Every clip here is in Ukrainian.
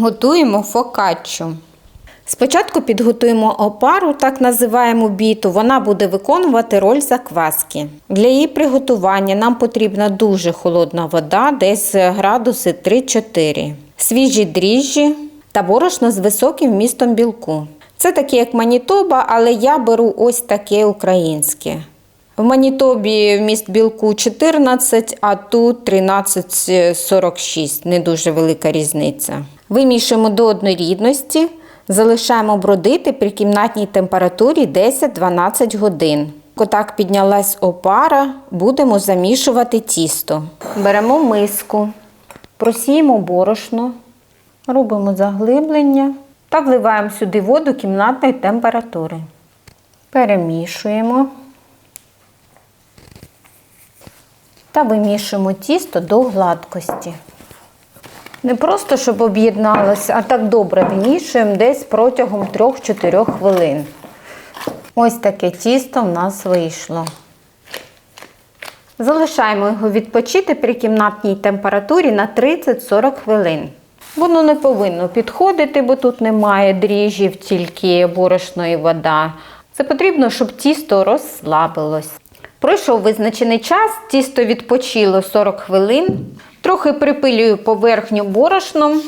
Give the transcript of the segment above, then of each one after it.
Готуємо фокаччу. Спочатку підготуємо опару, так називаємо біту. Вона буде виконувати роль закваски. Для її приготування нам потрібна дуже холодна вода, десь градуси 3-4, свіжі дріжджі та борошно з високим вмістом білку. Це таке, як Манітоба, але я беру ось таке українське. В Манітобі вміст білку 14, а тут 13,46. Не дуже велика різниця. Вимішуємо до однорідності, залишаємо бродити при кімнатній температурі 10-12 годин. Отак піднялась опара, будемо замішувати тісто. Беремо миску, просіємо борошно, робимо заглиблення та вливаємо сюди воду кімнатної температури. Перемішуємо. та вимішуємо тісто до гладкості. Не просто, щоб об'єдналося, а так добре вимішуємо десь протягом 3-4 хвилин. Ось таке тісто в нас вийшло. Залишаємо його відпочити при кімнатній температурі на 30-40 хвилин. Воно не повинно підходити, бо тут немає дріжджів, тільки борошно і вода. Це потрібно, щоб тісто розслабилось. Пройшов визначений час, тісто відпочило 40 хвилин. Трохи припилюю поверхню борошном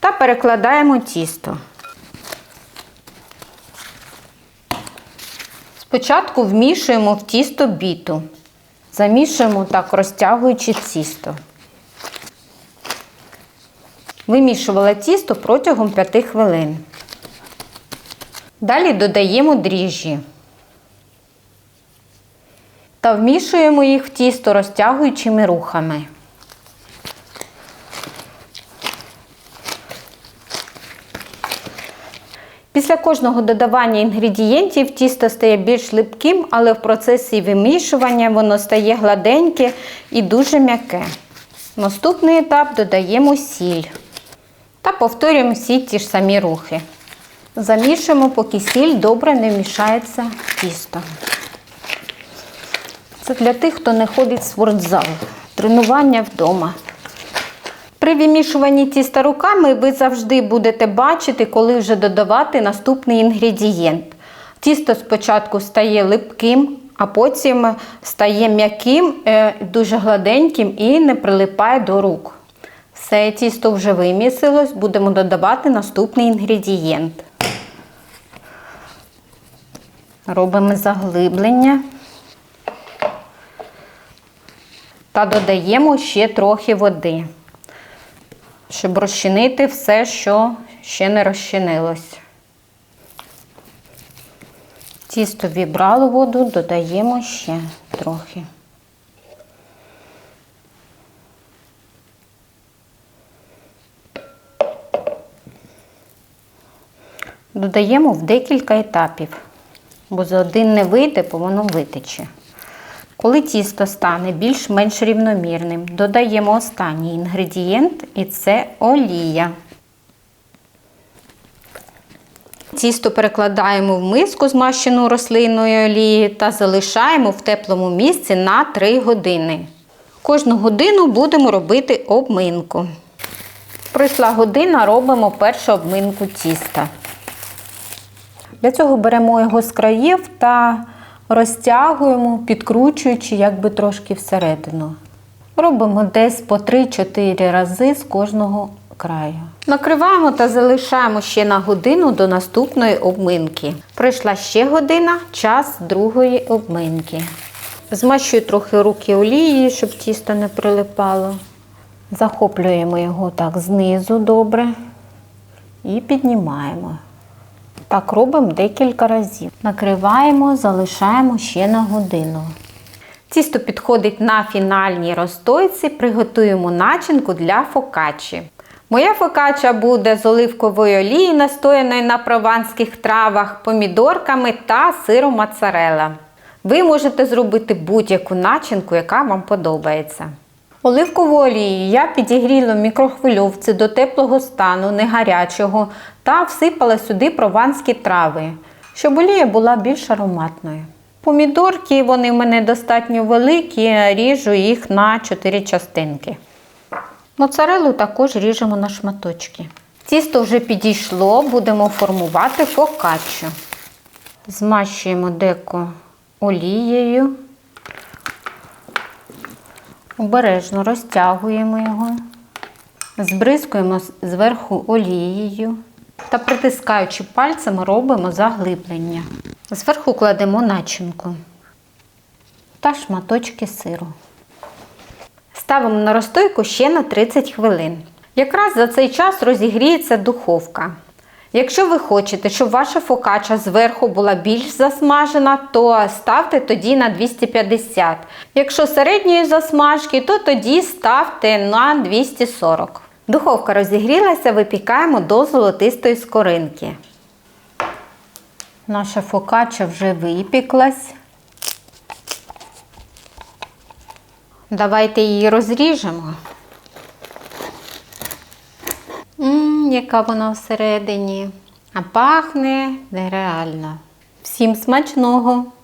та перекладаємо тісто. Спочатку вмішуємо в тісто біту. Замішуємо так, розтягуючи тісто. Вимішувала тісто протягом 5 хвилин. Далі додаємо дріжджі та вмішуємо їх в тісто розтягуючими рухами. Після кожного додавання інгредієнтів тісто стає більш липким, але в процесі вимішування воно стає гладеньке і дуже м'яке. Наступний етап додаємо сіль та повторюємо всі ті ж самі рухи. Замішуємо, поки сіль добре не вмішається в тісто. Це для тих, хто не ходить в спортзал. Тренування вдома. При вимішуванні тіста руками ви завжди будете бачити, коли вже додавати наступний інгредієнт. Тісто спочатку стає липким, а потім стає м'яким, е, дуже гладеньким і не прилипає до рук. Все, тісто вже вимісилось, будемо додавати наступний інгредієнт. Робимо заглиблення. та додаємо ще трохи води, щоб розчинити все, що ще не розчинилось. Тісто вібрало воду, додаємо ще трохи. Додаємо в декілька етапів, бо за один не вийде, бо воно витече. Коли тісто стане більш-менш рівномірним, додаємо останній інгредієнт і це олія. Тісто перекладаємо в миску змащену рослинною олією та залишаємо в теплому місці на 3 години. Кожну годину будемо робити обминку. Пройшла година, робимо першу обминку тіста. Для цього беремо його з країв та розтягуємо, підкручуючи якби трошки всередину. Робимо десь по 3-4 рази з кожного краю. Накриваємо та залишаємо ще на годину до наступної обминки. Пройшла ще година, час другої обминки. Змащую трохи руки олією, щоб тісто не прилипало. Захоплюємо його так знизу добре і піднімаємо. Так робимо декілька разів. Накриваємо, залишаємо ще на годину. Тісто підходить на фінальній розстойці, приготуємо начинку для фокачі. Моя фокача буде з оливкової олії, настояною на прованських травах, помідорками та сиром моцарелла. Ви можете зробити будь-яку начинку, яка вам подобається. Оливкову олію я підігріла в мікрохвильовці до теплого стану, не гарячого, та всипала сюди прованські трави, щоб олія була більш ароматною. Помідорки вони в мене достатньо великі, ріжу їх на 4 частинки. Моцарелу також ріжемо на шматочки. Тісто вже підійшло, будемо формувати фокаччо. Змащуємо деко олією. Обережно розтягуємо його. Збризкуємо зверху олією та притискаючи пальцями робимо заглиблення. Зверху кладемо начинку та шматочки сиру. Ставимо на розстойку ще на 30 хвилин. Якраз за цей час розігріється духовка. Якщо ви хочете, щоб ваша фокача зверху була більш засмажена, то ставте тоді на 250. Якщо середньої засмажки, то тоді ставте на 240. Духовка розігрілася, випікаємо до золотистої скоринки. Наша фокача вже випіклась. Давайте її розріжемо. Яка вона всередині. А пахне нереально. Всім смачного!